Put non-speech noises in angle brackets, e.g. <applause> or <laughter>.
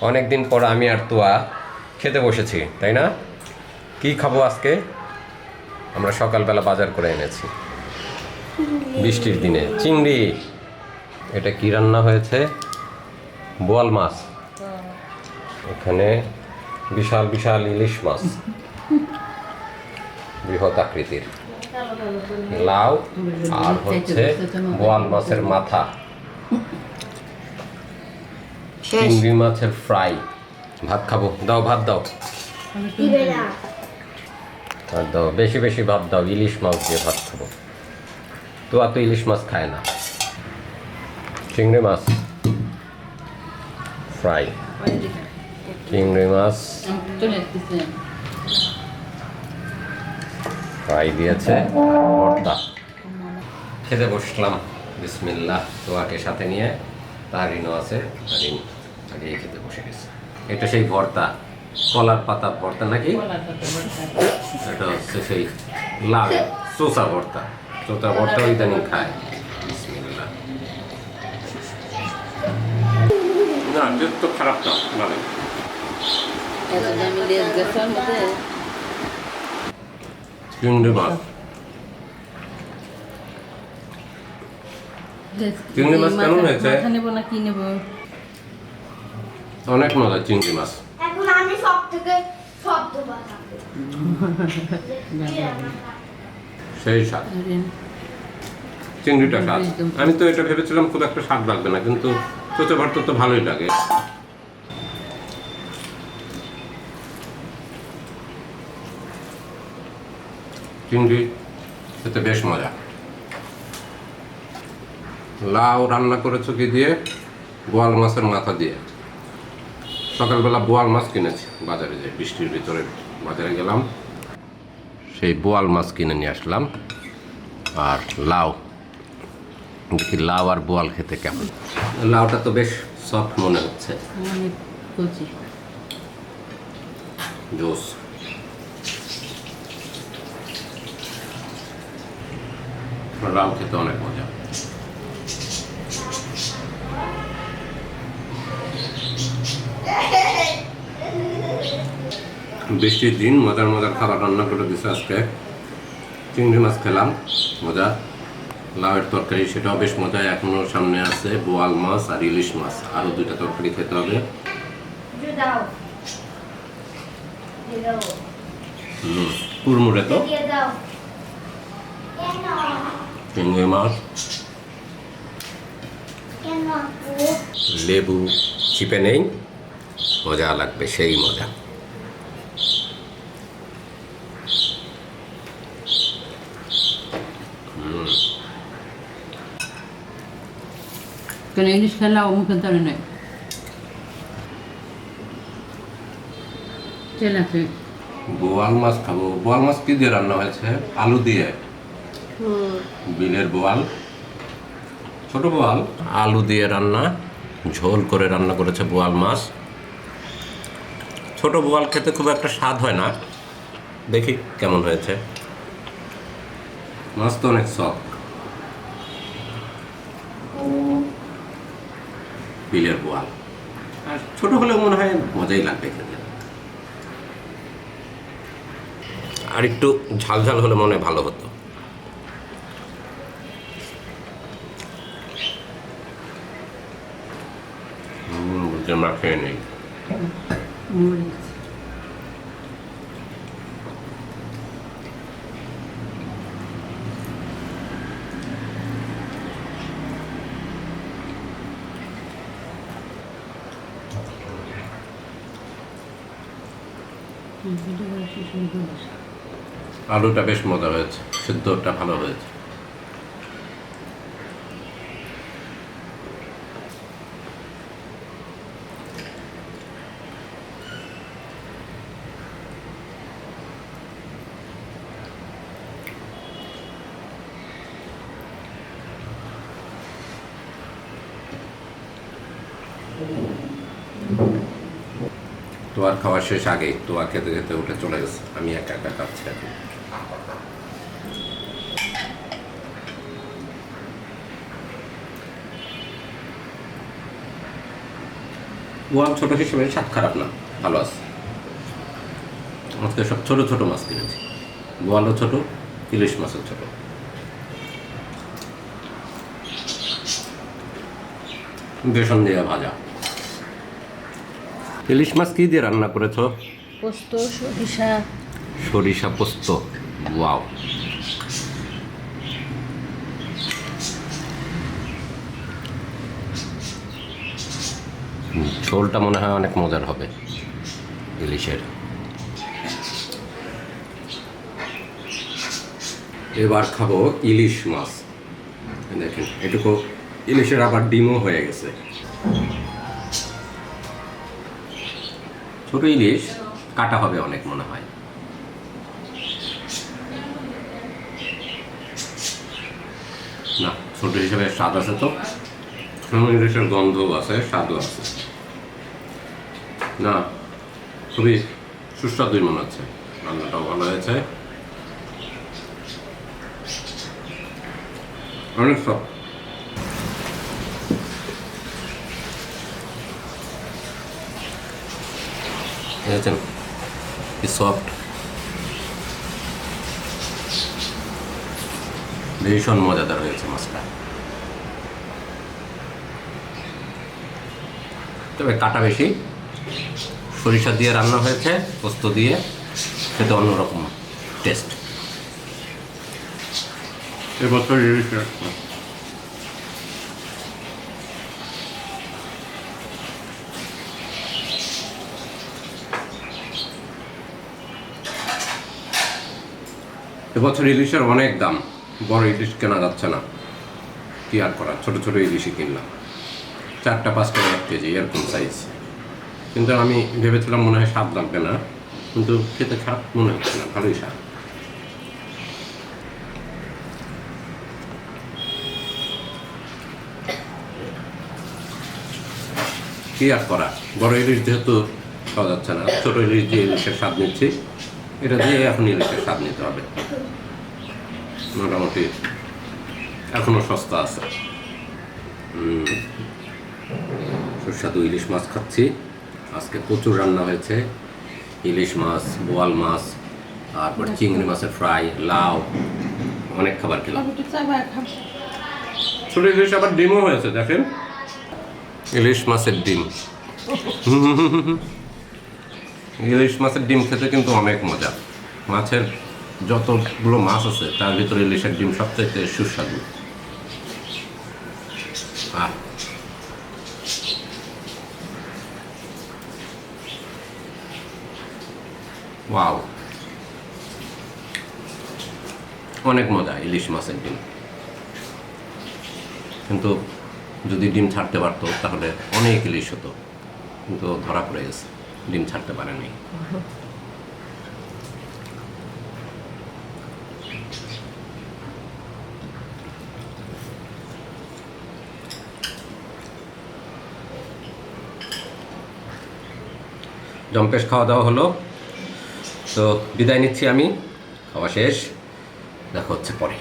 অনেক দিন পর আমি আর তোয়া খেতে বসেছি তাই না? কি খাব আজকে? আমরা সকালবেলা বাজার করে এনেছি। বৃষ্টির দিনে। চিংড়ি। এটা কি রান্না হয়েছে? বোয়াল মাছ। এখানে বিশাল বিশাল ইলিশ মাছ। বৃহৎ আকৃতির। লাউ আর হচ্ছে বোয়াল মাছের মাথা। চিংড়ি মাছের ফ্রাই। ভাত খাব। দাও ভাত দাও। আর দাও। বেশি বেশি ভাত দাও। ইলিশ মাছ দিয়ে ভাত খাব। তো আর তো ইলিশ মাছ খায় না। চিংড়ি মাছ। ফ্রাই। চিংড়ি মাছ। ফ্রাই দিয়েছে ভর্তা। খেতে বসলাম। বিসমিল্লাহ। তোয়াকে সাথে নিয়ে তারিনও আছে। তারিন আগেই খেতে বসে গেছে। এটা সেই ভর্তা কলার পাতা ভর্তা নাকি? এটা হচ্ছে সেই লাল চোষা ভর্তা। চোষা ভর্তা ইদানিং খায়। না টেস্ট তো খারাপ না ভালো চিংড়ি মাছ। চিংড়ি মাছ কেমন হয়েছে? নেব না কি নেব? অনেক মজা চিংড়ি মাছ। এখন আমি সব থেকে শব্দ সেই স্বাদ। চিংড়িটা স্বাদ। আমি তো এটা ভেবেছিলাম খুব একটা স্বাদ লাগবে না কিন্তু চোচা ভর্তা তো ভালোই লাগে। চিংড়ি খেতে বেশ মজা। লাউ রান্না করেছ কি দিয়ে? গোয়াল মাছের মাথা দিয়ে। সকালবেলা বোয়াল মাছ কিনেছি। বাজারে যে বৃষ্টির ভিতরে বাজারে গেলাম সেই বোয়াল মাছ কিনে নিয়ে আসলাম। আর লাউ দেখি লাউ আর বোয়াল খেতে কেমন? লাউটা তো বেশ সফট মনে হচ্ছে। জোস। লাউ খেতে অনেক মজা। বৃষ্টির দিন মজার মজার খাবার রান্না করে দিছে আজকে। চিংড়ি মাছ খেলাম মজা। লাউয়ের তরকারি সেটাও বেশ মজা এখনও সামনে আছে বোয়াল মাছ আর ইলিশ মাছ। আরও দুইটা তরকারি খেতে হবে। দিয়ে দাও দিয়ে দাও হুম কুড়মুড়ে তো? দিয়ে দাও কেন? চিংড়ি মাছ। লেবু চিপে নেই। মজা লাগবে সেই মজা। কেন ইলিশ খেলা ধরে নেই বোয়াল মাছ খাব। বোয়াল মাছ কি দিয়ে রান্না হয়েছে? আলু দিয়ে। বিলের বোয়াল। ছোট বোয়াল। আলু দিয়ে রান্না। ঝোল করে রান্না করেছে বোয়াল মাছ। ছোট বোয়াল খেতে খুব একটা স্বাদ হয় না। দেখি কেমন হয়েছে। মাছ তো অনেক সফট বিলের বোয়াল আর ছোট হলেও মনে হয় মজাই লাগবে খেতে। আর একটু ঝাল ঝাল হলে মনে ভালো হতো। আমরা খেয়ে নেই। আলুটা বেশ মজা হয়েছে সিদ্ধটা ভালো হয়েছে। তোয়ার খাওয়ার শেষ আগেই তোয়া খেতে খেতে উঠে চলে গেছে। আমি একা একা খাচ্ছি এখন। বোয়াল ছোট হিসেবে স্বাদ খারাপ না, ভালো আছে। আজকে সব ছোট ছোট মাছ কিনেছি। বোয়ালও ছোট, ইলিশ মাছও ছোট। বেসন দিয়ে ভাজা। ইলিশ মাছ কি দিয়ে রান্না করেছ? পোস্ত সরিষা। সরিষা পোস্ত। ওয়াও। ঝোলটা মনে হয় অনেক মজার হবে ইলিশের। এবার খাব ইলিশ মাছ। দেখেন এটুকু ইলিশের আবার ডিমও হয়ে গেছে। ছোট ইলিশ কাটা হবে অনেক মনে হয়। না, ছোট হিসেবে স্বাদ আছে তো। ইলিশের গন্ধও আছে, স্বাদও আছে। না, খুবই সুস্বাদুই মনে হচ্ছে। রান্নাটাও ভালো হয়েছে। অনেক সব দেখেছেন কি সফট ভীষণ মজাদার হয়েছে মাছটা। তবে কাটা বেশি। সরিষা দিয়ে রান্না হয়েছে, পোস্ত দিয়ে। খেতে অন্যরকম টেস্ট এবছর এবছর ইলিশের অনেক দাম। বড় ইলিশ কেনা যাচ্ছে না। কি আর করা? ছোট ছোট ইলিশই কিনলাম। চারটা, পাঁচটা, এক কেজি, এরকম সাইজ কিন্তু আমি ভেবেছিলাম মনে হয় স্বাদ লাগবে না। কিন্তু খেতে খারাপ মনে হচ্ছে না। ভালোই স্বাদ। কি আর করা? বড় ইলিশ যেহেতু পাওয়া যাচ্ছে না। ছোট ইলিশ দিয়ে ইলিশের স্বাদ নিচ্ছি। এটা দিয়ে এখন ইলিশের স্বাদ নিতে হবে। মোটামুটি এখনও সস্তা আছে। সুস্বাদু ইলিশ মাছ খাচ্ছি। আজকে প্রচুর রান্না হয়েছে। ইলিশ মাছ বোয়াল মাছ তারপর চিংড়ি মাছের ফ্রাই লাউ অনেক খাবার খেলাম। ছোট ইলিশ আবার ডিমও হয়েছে দেখেন। ইলিশ মাছের ডিম। <laughs> ইলিশ মাছের ডিম খেতে কিন্তু অনেক মজা। মাছের যতগুলো মাছ আছে, তার ভিতরে ইলিশের ডিম সবচেয়ে সুস্বাদু। ওয়াও। অনেক মজা ইলিশ মাছের ডিম। কিন্তু যদি ডিম ছাড়তে পারতো, তাহলে অনেক ইলিশ হতো। কিন্তু ধরা পড়ে গেছে। ডিম ছাড়তে পারেনি জম্পেশ, খাওয়া দাওয়া হলো। তো বিদায় নিচ্ছি আমি। খাওয়া শেষ। দেখা হচ্ছে পরে।